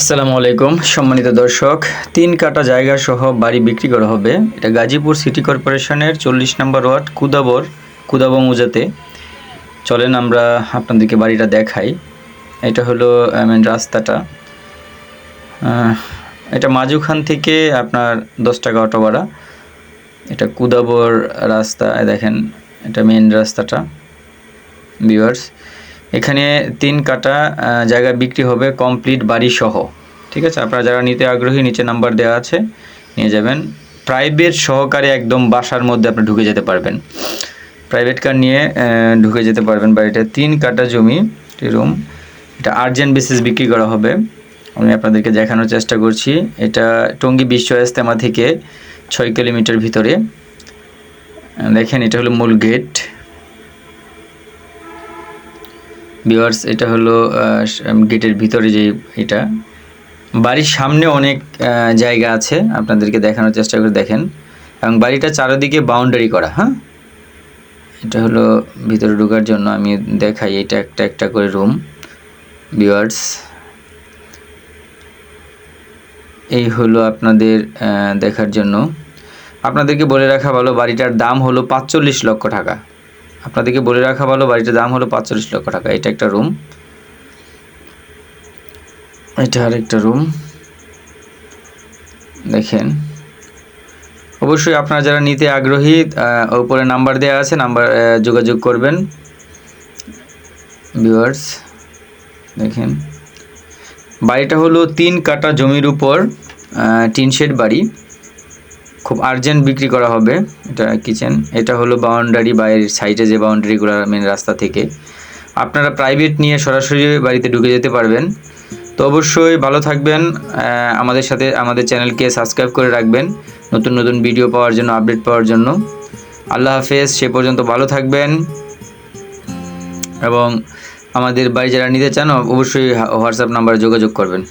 আসসালামু আলাইকুম, সম্মানিত দর্শক, তিন কাটা জায়গা সহ বাড়ি বিক্রি করা হবে। এটা গাজীপুর সিটি কর্পোরেশনের চল্লিশ নম্বর ওয়ার্ড, কুদাবর, কুদাবো মুজাতে। চলেন আমরা আপনাদেরকে বাড়িটা দেখাই। এটা হলো মেন রাস্তাটা। এটা মাজুখান থেকে আপনার দশ টাকা অটো ভাড়া। এটা কুদাবর রাস্তা দেখেন, এটা মেন রাস্তাটা। ভিউয়ার্স এখানে তিন কাটা জায়গা বিক্রি হবে কমপ্লিট বাড়ি সহ ঠিক আছে? আপনারা যারা নিতে আগ্রহী, নিচে নাম্বার দেওয়া আছে, নিয়ে যাবেন। প্রাইভেট সহকারে একদম বাসার মধ্যে আপনি ঢুকে যেতে পারবেন। প্রাইভেট কার নিয়ে ঢুকে যেতে পারবেন বাড়িটা তিন কাটা জমি রুম এটা আর্জেন্ট বেসিস বিক্রি করা হবে। আমি আপনাদেরকে দেখানোর চেষ্টা করছি। এটা টঙ্গী বিশ্ব ইস্তেমা থেকে ছয় কিলোমিটার ভিতরে। দেখেন, এটা হলো মূল গেট ভিউয়ার্স এটা হলো গেটের ভিতরে যে এটা। বাড়ির সামনে অনেক জায়গা আছে, আপনাদেরকে দেখানোর চেষ্টা করে দেখেন। এবং বাড়িটা চারিদিকে বাউন্ডারি করা হ্যাঁ? এটা হলো ভিতরে ঢোকার জন্য আমি দেখাই, এটা একটা একটা করে রুম ভিউয়ার্স এই হলো আপনাদের দেখার জন্য। আপনাদেরকে বলে রাখা ভালো, বাড়িটার দাম হলো পাঁচচল্লিশ লক্ষ টাকা। আপনাদেরকে বলে রাখা ভালো, বাড়িটার দাম হলো পাঁচচল্লিশ লক্ষ টাকা। এটা একটা রুম। এটা আর একটা রুম। দেখেন। অবশ্যই আপনারা যারা নিতে আগ্রহী ওপরে নাম্বার দেওয়া আছে, নাম্বার যোগাযোগ করবেন। ভিউয়ার্স, দেখেন। বাড়িটা হলো তিন কাটা জমির উপর টিনশেড বাড়ি। খুব আর্জেন্ট বিক্রি করা হবে এটা কিচেন এটা হলো বাউন্ডারি বাইরের সাইডে যে বাউন্ডারিগুলো মেন রাস্তা থেকে। আপনারা প্রাইভেট নিয়ে সরাসরি বাড়িতে ঢুকে যেতে পারবেন। তো অবশ্যই ভালো থাকবেন আমাদের সাথে, আমাদের চ্যানেলকে সাবস্ক্রাইব করে রাখবেন, নতুন নতুন ভিডিও পাওয়ার জন্য আপডেট পাওয়ার জন্য। আল্লাহ হাফেজ, সে পর্যন্ত ভালো থাকবেন। এবং আমাদের বাড়ি যারা নিতে চান, অবশ্যই হোয়াটসঅ্যাপ নাম্বারে যোগাযোগ করবেন।